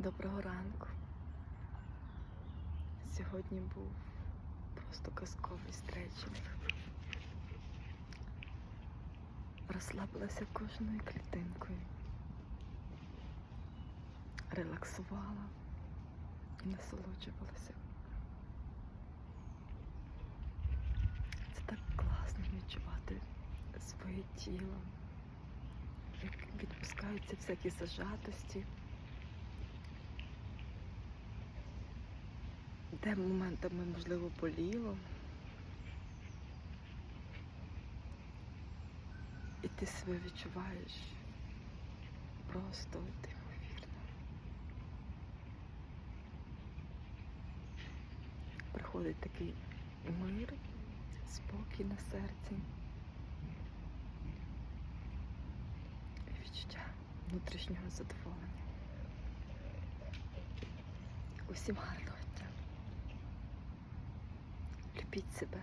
Доброго ранку. Сьогодні був просто казковий стрейчинг. Розслабилася кожною клітинкою. Релаксувала і насолоджувалася. Це так класно відчувати своє тіло, як відпускаються всякі зажатості. Де моментами можливо боліло. І ти себе відчуваєш просто неймовірно. Приходить такий мир, спокій на серці відчуття внутрішнього задоволення. Усім гарного 彼此吧。